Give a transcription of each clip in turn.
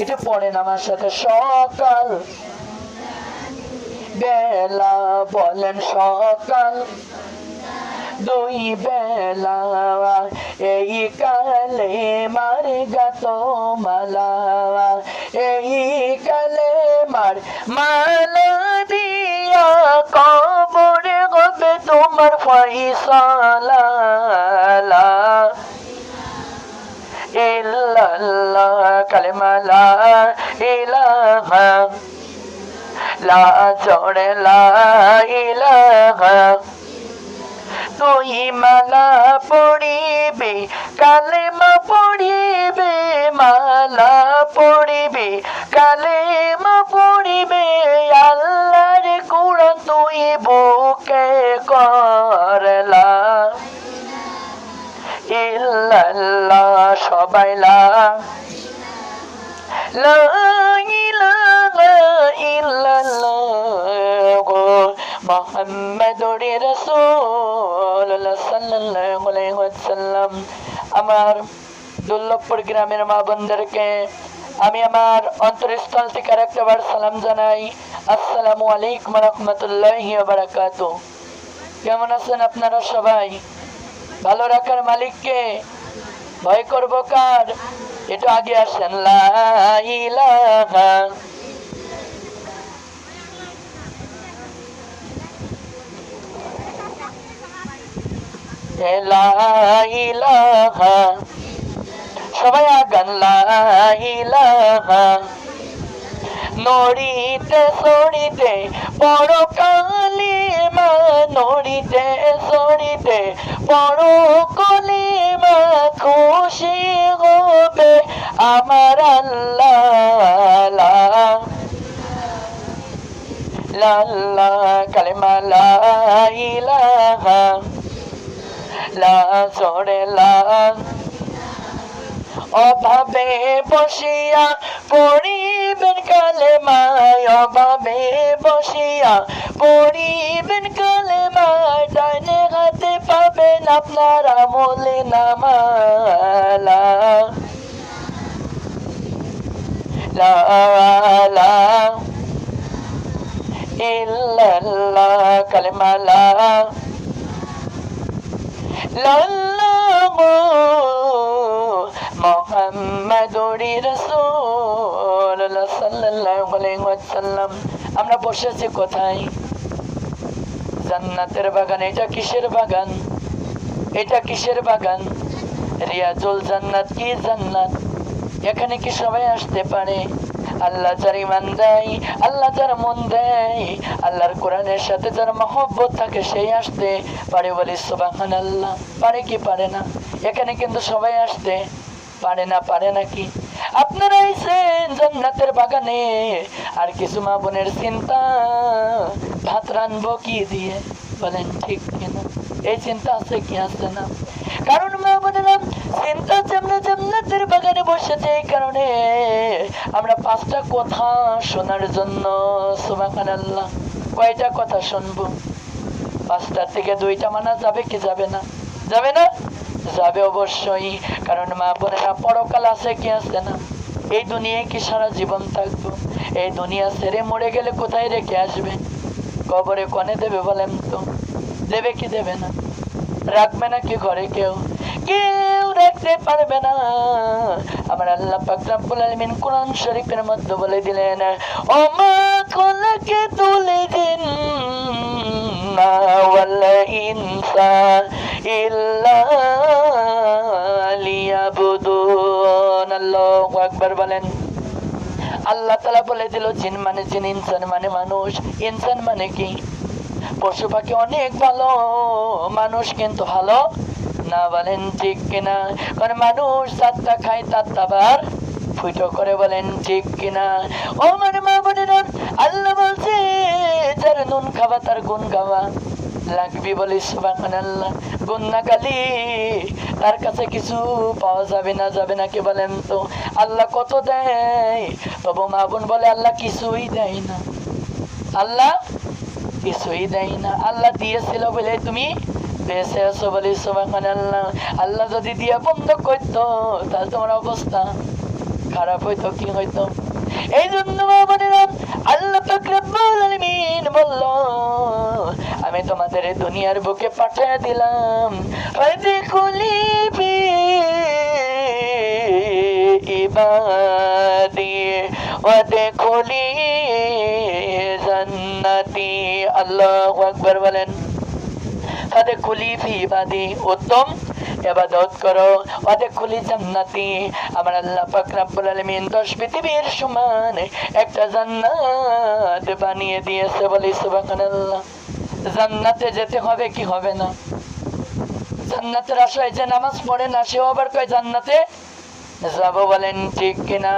এটা পড়েন আমার সাথে সকাল। বেলা বলেন সকাল। দুই বেলা এই কালে মার গাত মালা এই কালে মার মালা দিয়া কবরে হবে তোমার ফয়সালা। ইল্লাল্লাহ কালেমা লা ইলাহা। লা জোড়ে লা ইলাহা। তুই মালা পড়িবে, কালেমা পড়িবে, মালা পড়িবে, কালেমা পড়িবে। আল্লাহর কুড়া তুই বুকে করলা। ইল্লাল্লাহ সবাই লা মুহাম্মাদুর রাসূলুল্লাহ সাল্লাল্লাহু আলাইহি আমার দুর্লভপুর গ্রামের মা বোনদেরকে আমি আমার অন্তরস্থল থেকে আরেকটাবার সালাম জানাই। আসসালামু আলাইকুম রহমতুল্লাহি বারাকাতু কেমন আছেন আপনারা সবাই? ভালো রাখার মালিককে ভয় করব কার? একটু আগে আসেন সবাই আগান নড়িতে, সড়িতে বড় কালিমা নড়িতে, সড়িতে বড় কলিমা খুশি হবে আমার আল্লাহ। লাল্লা কালিমা ইলাহা লা সড়ে লা অভাবে বসিয়া পড়িবেন কালে মায়, অভাবে বসিয়া পড়িবেন কালে মায়, ডাইনে হাতে পাবেন আপনার আমলে নামালা। লা লা, ইল্লাল্লাহ কালেমা লা আমরা বসে আছি কোথায়? জান্নাতের বাগান, এটা কিসের বাগান? এটা কিসের বাগান? রিয়াজুল জান্নাত কি জান্নাত? এখানে কি সবাই আসতে পারে? আল্লাহ যার ইমান দেয়, আল্লাহ যার মন দেয়, আল্লাহর কোরআনের সাথে যার মহব্বত থাকে, সেই আসতে পারে বলি সুবাহান আল্লাহ পারে কি পারে না? এখানে কিন্তু সবাই আসতে পারে না, পারে নাকি আপনারা এসেন জান্নাতের বাগানে আর কিছু মা বোনের চিন্তা, ভাত রানবো কি দিয়ে? বলেন, ঠিক কিনা? এই চিন্তা আছে কি আছে না? কারণ মা বোনেরা চিন্তা যেমন জান্নাতের বাগানে বসেছে এই কারণে আমরা পাঁচটা কথা শোনার জন্য সুবাহান আল্লাহ কয়টা কথা শুনব? পাঁচটার থেকে দুইটা মানা যাবে কি যাবে না? যাবে না? যাবে অবশ্যই, কারণ মা বোনেরা পরকাল আছে, কি আছে না? এই দুনিয়ায় কি সারা জীবন থাকব? এই দুনিয়া ছেড়ে মরে গেলে কোথায় রেখে আসবে? কবরে কনে দেবে বলেন তো? দেবে কি দেবে না? রাখবে না কি ঘরে কেউ? কেউ রাখতে পারবে না। আমার আল্লাহ পাক আলামিন কোরআন শরীফের মধ্যে বলে দিলেন, ও মা খোলাকে তুলে দিন ওয়াল ইনসান ইল্লা আকবার বলেন। আল্লাহ তালা বলে দিল, জিন মানে জিন, ইনসান মানে মানুষ। ইনসান মানে কি? পশু পাখি অনেক ভালো, মানুষ কিন্তু ভালো। না বলেন ঠিক কিনা? কারণ মানুষ চারটা খায় চারটা বার ফুটো করে বলেন ঠিক কিনা? ও মানে মা বোনেরা, আল্লাহ বলছে, যার নুন খাওয়া তার গুণ গাওয়া লাগবি বলে সুবাহান আল্লাহ গুণ গালি তার কাছে কিছু পাওয়া যাবে না যাবে না, কি বলেন তো? আল্লাহ কত দেয়? তবু মা বোন বলে, আল্লাহ কিছুই দেয় না। আল্লাহ কিছুই দেয় না। আল্লাহ দিয়েছিল বলে তুমি বেঁচে আছো বলে সুবাহান আল্লাহ আল্লাহ যদি দিয়ে বন্ধ করতো, তাহলে তোমার অবস্থা খারাপ হইতো, কি হইতো? এই জন্য আল্লাহ আলামিন বলল আমি তোমাদের দুনিয়ার বুকে পাঠিয়ে দিলাম। হয়তো খুলি ইবাদি ওয়াদখুলি জান্নাতি। আল্লাহু আকবার বলেন হাতে খুলি ফি ইবাদি, উত্তম এবাদত করো। ওতে খুলি জান্নাতি, আমার আল্লাহ পাক রব্বুল আলামিন দশ পৃথিবীর সমান একটা জান্নাত বানিয়ে দিয়েছে বলি সুবহানাল্লাহ। জান্নাতে যেতে হবে কি হবে না? জান্নাতের আশায় যে নামাজ পড়ে না, সেও আবার কয় জান্নাতে যাব বলেন ঠিক কিনা?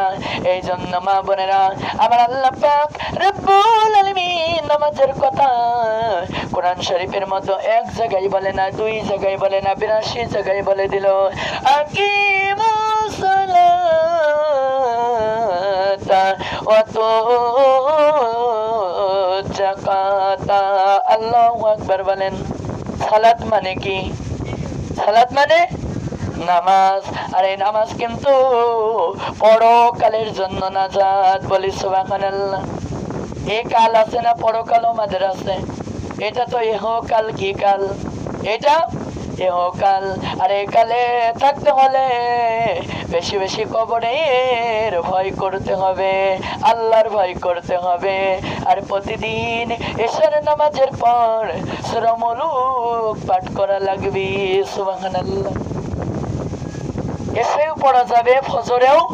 এই জন্য মা বোনেরা, আমার আল্লাহ পাক রব্বুল আলামিন নামাজের কথা কোরআন শরীফের মতো এক জায়গায় বলে না, দুই জায়গায় বলে না, বিরাশি জায়গায় বলে দিল আকিমুস সালাতা অত জাকাতা। আল্লাহু বলেন, সালাত মানে কি? সালাত মানে নামাজ। আর এই নামাজ কিন্তু পরকালের জন্য নাজাদ বলি, সুবহানাল্লাহ। এ কাল আছে না পরকাল আমাদের আছে এটা তো এহ কাল কি কাল? এটা ইহকাল আর কালে থাকতে হলে বেশি বেশি কবরের ভয় করতে হবে, আল্লাহর ভয় করতে হবে। আর প্রতিদিন এশার নামাজের পর শ্রমলুক পাঠ করা লাগবে, সুবহানাল্লাহ। এসেও পড়া যাবে, ফজরেও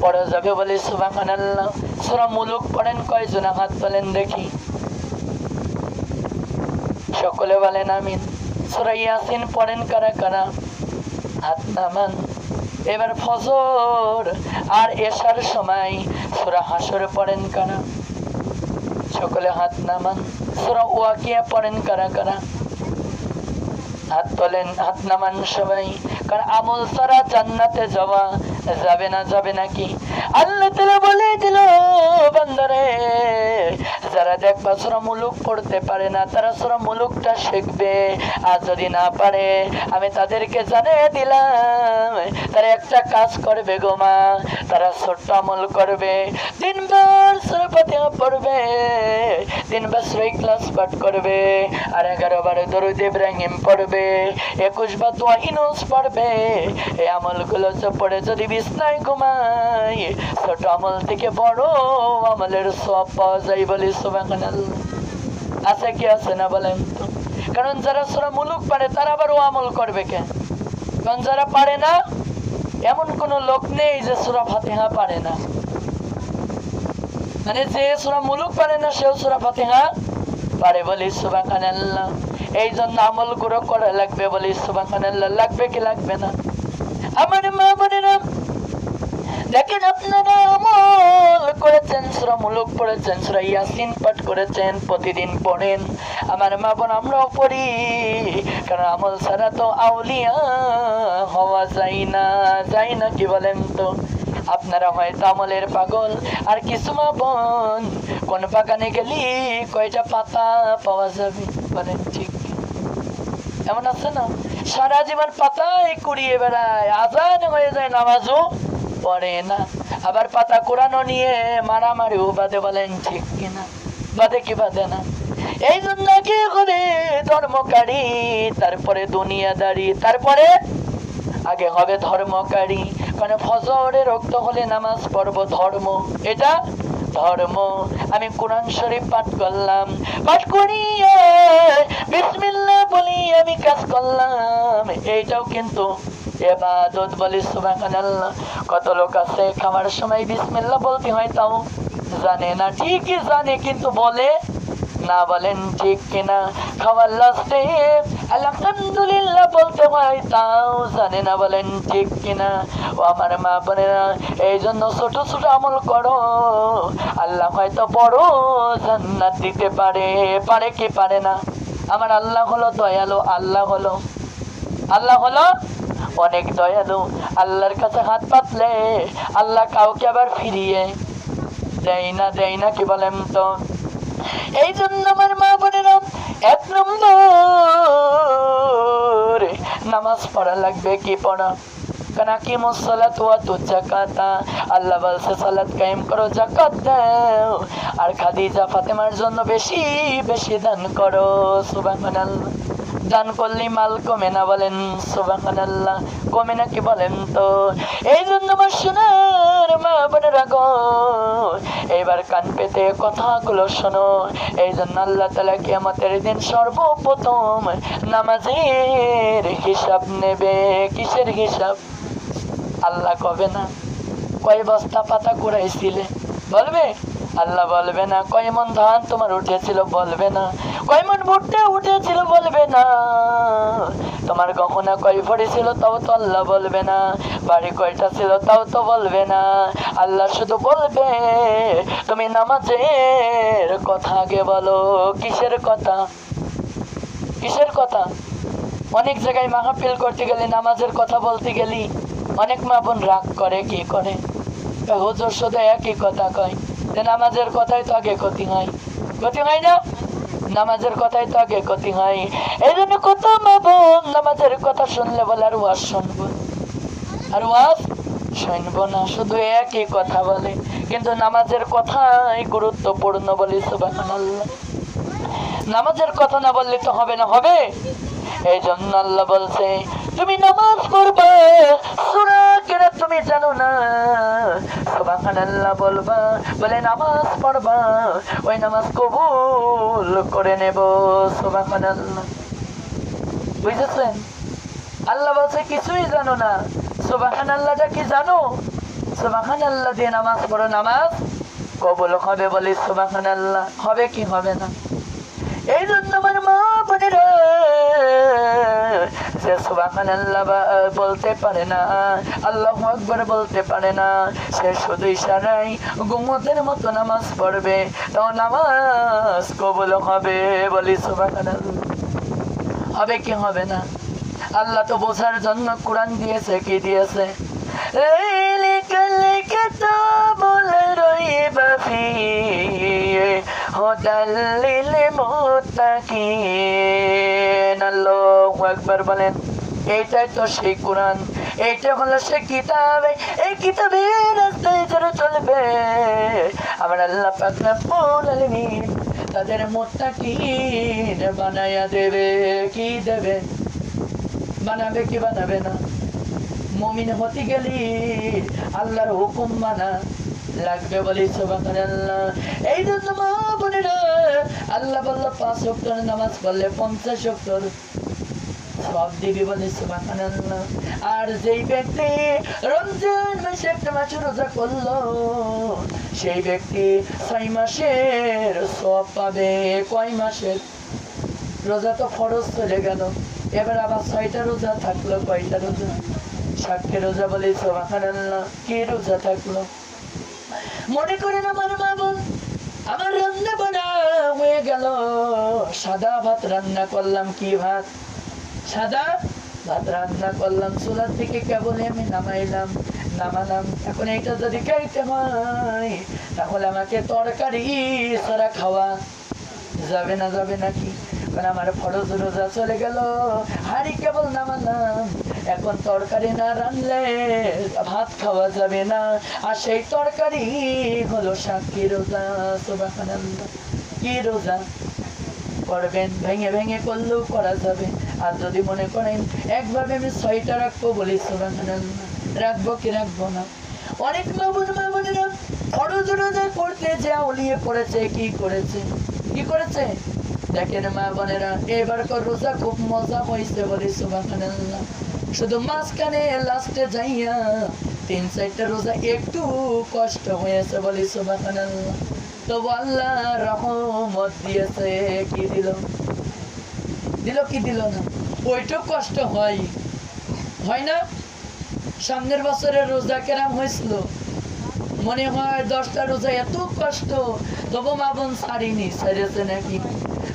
পড়া যাবে বলে সুবহানাল্লাহ। সূরা মুলুক পড়েন কয়জন? হাত তোলেন দেখি। সকলে বলেন আমিন। সূরা ইয়াসিন পড়েন কারা কারা? হাত নামান এবার ফজর আর এশার সময় সূরা হাসর পড়েন কারা? সকলে হাত নামান। সূরা ওয়াকিয়া পড়েন কারা কারা? হাত তোলেন, হাত নামান সবাই। কারণ আমল ছাড়া জান্নাতে যাওয়া যাবে না, যাবে নাকি আল্লাহ তালা বলে দিল, বান্দারে, যারা দেখবা সোরা মুলুক পড়তে পারে না, তারা সোরা মুলুকটা শিখবে। আর যদি না পারে, আমি তাদেরকে জানিয়ে দিলাম, তারা একটা কাজ করবে গো মা, তারা ছোট্ট আমল করবে। দিনবার সুরা পড়বে দিনবার সুরা ক্লাস পাঠ করবে, আর এগারো বারে দরুদ ইব্রাহিম পড়বে, একুশ বা দোয়া ইনুস পড়বে। এই আমলগুলো পড়ে যদি বিছনায় ঘুমাই ছোট আমল থেকে বড় আমলের সব পাওয়া যায় বলি সুবহানাল্লাহ আছে কি আছে না বলেন তো কারণ যারা সুরা মুলুক পারে তারা আবার ও আমল করবে কেন কারণ যারা পারে না এমন কোন লোক নেই যে সুরা ফাতিহা পারে না মানে যে সুরা মুলুক পারে না সেও সুরা ফাতিহা পারে বলি সুবহানাল্লাহ এই জন্য আমলগুলো করা লাগবে বলি সুবহানাল্লাহ লাগবে কি লাগবে না আমার মা বোনেরা দেখেন আপনারা আমল করেছেন সুরা পড়েছেন সুরা ইয়াসিন পাঠ করেছেন, প্রতিদিন পড়েন। আমার মা বোন আমরাও পড়ি, কারণ আমল ছাড়া তো আউলিয়া হওয়া যায় না যায় না কি বলেন তো? আপনারা হয়তো আমলের পাগল। আর কিছু মা বোন, কোন বাগানে গেলি কয়টা পাতা পাওয়া যাবে? বলেন ঠিক। এমন আছে না? সারা জীবন পাতায় কুড়িয়ে বেড়ায়, আজান হয়ে যায় নামাজও। পড়ে না। আবার পাতা কোরআনও নিয়ে মারামারিও বাদে বলেন, ঠিক কিনা? বাদে কি বাদে না? এই জন্য কি করে ধর্মকারী? তারপরে দুনিয়াদারি, তারপরে আগে হবে ধর্মকারী। মানে ফজরে রক্ত হলে নামাজ পড়ব, ধর্ম। এটা ধর্ম। আমি কোরআন শরীফ পাঠ করলাম। পাঠ করিয়ে বিসমিল্লাহ বলি আমি কাজ করলাম। এইটাও কিন্তু এবাদত বলি সুবহানাল্লাহ। কত লোক আছে? খাওয়ার সময় বিসমিল্লাহ বলতে হয় তাও। জানে না, ঠিকই জানে, কিন্তু বলে না, বলেন ঠিক কিনা? খাওয়ার লাস্টে আলহামদুলিল্লাহ বলতে হয় তাও জানে না, বলেন ঠিক কিনা? ও আমার মা বোনেরা এই জন্য ছোট ছোট আমল করো। আল্লাহ হয়তো বড় জান্নাত দিতে পারে পারে কি পারে না? আমার আল্লাহ হলো দয়ালু, আল্লাহ হলো আল্লাহ হলো অনেক দয়ালু, আল্লাহর কাছে হাত পাতলে আল্লাহ কাউকে আবার ফিরিয়ে দেয় না দেয় না, কি বলেন তো? এই জন্য আমার মা বোনেরা, এক নম্বর, নামাজ পড়া লাগবে কি পড়া? কানা কি মুসালাত ওয়া আল্লাহ সালাত কায়েম করো আর খাদিজা ফাতেমার জন্য বেশি বেশি দান করো, সুবহানাল্লাহ। দান করলে মাল কমে না বলেন, সুবহানাল্লাহ, কমে না কি বলেন তো? এই জন্য সোনার মা বোনেরা গো কান পেতে কথাগুলো শোনো। এই জন্য আল্লাহ তালা কিয়ামতের দিন সর্বপ্রথম নামাজের হিসাব নেবে। কিসের হিসাব? আল্লাহ কবে না? কয় বস্তা পাতা কুড়াইছিলে? বলবে? আল্লাহ বলবে না, কয় মন ধান তোমার উঠেছিল বলবে না, কয় মন ভুট্টা উঠেছিল বলবে না। তোমার গহনা কয় ভরি ছিল তাও তো আল্লাহ বলবে না, বাড়ি কয়টা ছিল তাও তো বলবে না। আল্লাহ শুধু বলবে, তুমি নামাজের কথা আগে বলো, কিসের কথা? কিসের কথা? অনেক জায়গায় মাহফিল করতে গেলে, নামাজের কথা বলতে গেলি অনেক মা বোন রাগ করে, কি করে? হুজুর শুধু একই কথা কয়। যে নামাজের কথাই তো আগে ক্ষতি হয় ক্ষতি হয় না? নামাজের কথাই তো আগে ক্ষতি হয়। এই জন্য কত মা বোন নামাজের কথা শুনলে বলে, আর ওয়াজ শুনব আর ওয়াজ শুনব না, শুধু একই কথা বলে। কিন্তু নামাজের কথাই গুরুত্বপূর্ণ বলি, সুবহানাল্লাহ। নামাজের কথা না বললে তো হবে না, হবে? এই জন্য আল্লাহ বলছে, তুমি নামাজ পড়বে, সূরা কেরা তুমি জানো না। সুবহানাল্লাহ বলবা, বলে নামাজ পড়বা, ওই নামাজ কবুল করে নেব বুঝেছেন? আল্লাহ বলছে, কিছুই জানো না। কি জানো? সুবহানাল্লাহ দিয়ে নামাজ পড়ো, নামাজ কবুল হবে বলে বলি সুবহানাল্লাহ। হবে কি হবে না? এই জন্য সুবহানাল্লাহ বলতে পারে না। আল্লাহ আকবার বলতে পারে না। সে শুধু ইশারায় গুমতের মতো নামাজ পড়বে। তাও নামাজ কবুল হবে বলি সুবহানাল্লাহ। হবে কি হবে না? আল্লাহ তো বোঝার জন্য কোরআন দিয়েছে, কি দিয়েছে? লিকাল কিতাবুল রাইবা ফিহি আল্লাহু বলেন, এইটাই তো হলো এই চলবে। আল্লাহ পাক রব্বুল আলামিন তাদের বানায়া দেবে, কি দেবে? বানাবে কি বানাবে না? মমিন হতে গেলি আল্লাহর হুকুম মানা লাগবে বলি সুবহানাল্লাহ। এই জন্য আল্লাহ বলল, পাঁচ ওয়াক্তের নামাজ পড়লে পঞ্চাশ ওয়াক্তর সব দিবি বলে আর যেই ব্যক্তি রমজান মাসে একটা মাস রোজা করল, সেই ব্যক্তি ছয় মাসের সব পাবে। কয় মাসের? রোজা তো ফরজ চলে গেল। এবার আবার ছয়টা রোজা থাকল, কয়টা রোজা? ষাটকে রোজা বলে, সুবহানাল্লাহ। কি রোজা থাকল? মনে করেন আমার মা বোন, আমার রান্না হয়ে গেল। সাদা ভাত রান্না করলাম কি ভাত? সাদা ভাত রান্না করলাম। চুলার থেকে কেবল আমি নামাইলাম। নামালাম। এখন এটা যদি খাইতে হয়, তাহলে আমাকে তরকারি ছাড়া খাওয়া যাবে না, যাবে নাকি আমার ফরজ রোজা চলে গেল। হাড়ি কেবল নামালাম। এখন তরকারি না রানলে ভাত খাওয়া যাবে না। আর সেই তরকারি হলো সাক্ষী রোজা, সুবহানাল্লাহ। কি রোজা করবেন ভেঙে ভেঙে করলেও করা যাবে। আর যদি মনে করেন, একভাবে আমি ছয়টা রাখব বলি সুবহানাল্লাহ, রাখব কি রাখব না? অনেক মামুন মামুনেরা ফরজ রোজা করতে যে উলিয়ে পড়েছে, কি করেছে? কি করেছে? দেখেন মা বোনেরা, এবার কর রোজা খুব মজা হয়েছে বলি সুবহানাল্লাহ। শুধু মাঝখানে, লাস্টে যাইয়া তিন চারটা রোজা একটু কষ্ট হয়েছে বলি সুবহানাল্লাহ। তবু আল্লাহ রহমত দিয়েছে, কি দিল? দিল কি দিল না? ওইটুক কষ্ট হয়। হয় না? সামনের বছরের রোজা কেরাম হয়েছিল। মনে হয় দশটা রোজা এত কষ্ট, তবু মা বোন ছাড়িনি ছাড়িয়েছে নাকি?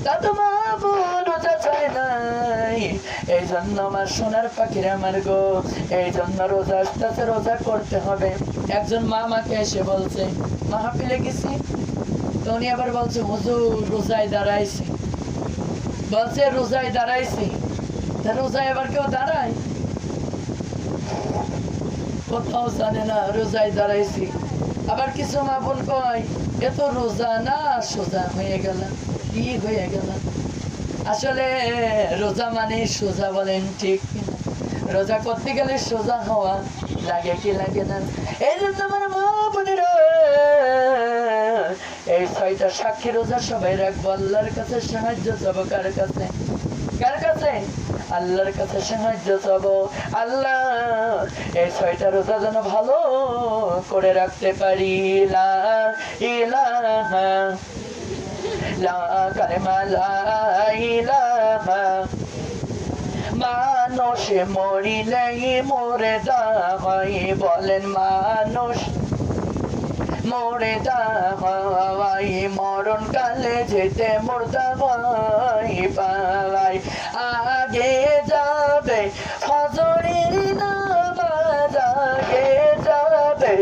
তা তো মা বোন। ছাড়ে নাই। এই জন্য আমার সোনার পাখির আমার গো, এই জন্য রোজা রোজা করতে হবে। একজন মা এসে বলছে মাহাপিলে গেছি? তো উনি আবার বলছে, হুজুর, রোজায় দাঁড়াইছি। বলছে, রোজায় দাঁড়াইছি? তা রোজায় এবার কেউ দাঁড়ায়? কোথাও জানে না, রোজায় দাঁড়াইছি। আবার কিছু মা বোন কয়, এ তো রোজা না, সোজা হয়ে গেল কি হয়ে গেল আসলে, রোজা মানে সোজা বলেন ঠিক রোজা করতে গেলে সোজা হওয়া লাগে কি লাগে না? এই জন্য আমার মা বোনেরা, এই ছয়টা সাক্ষী রোজা সবাই রাখব আল্লাহর কাছে, সাহায্য চাবো কার কাছে? কার কাছে? আল্লাহর কাছে সাহায্য চাবো। আল্লাহ, এই ছয়টা রোজা যেন ভালো করে রাখতে পারি। ইলাহা লা কালেমা লা ইলাহা। মানুষ মরিলেই মরে দাহাই বলেন মানুষ। মরে দাহাই মরণ কালে যেতে মরদা ভাই পালাই। আগে যাবে ফজরের নামাজ, আগে যাবে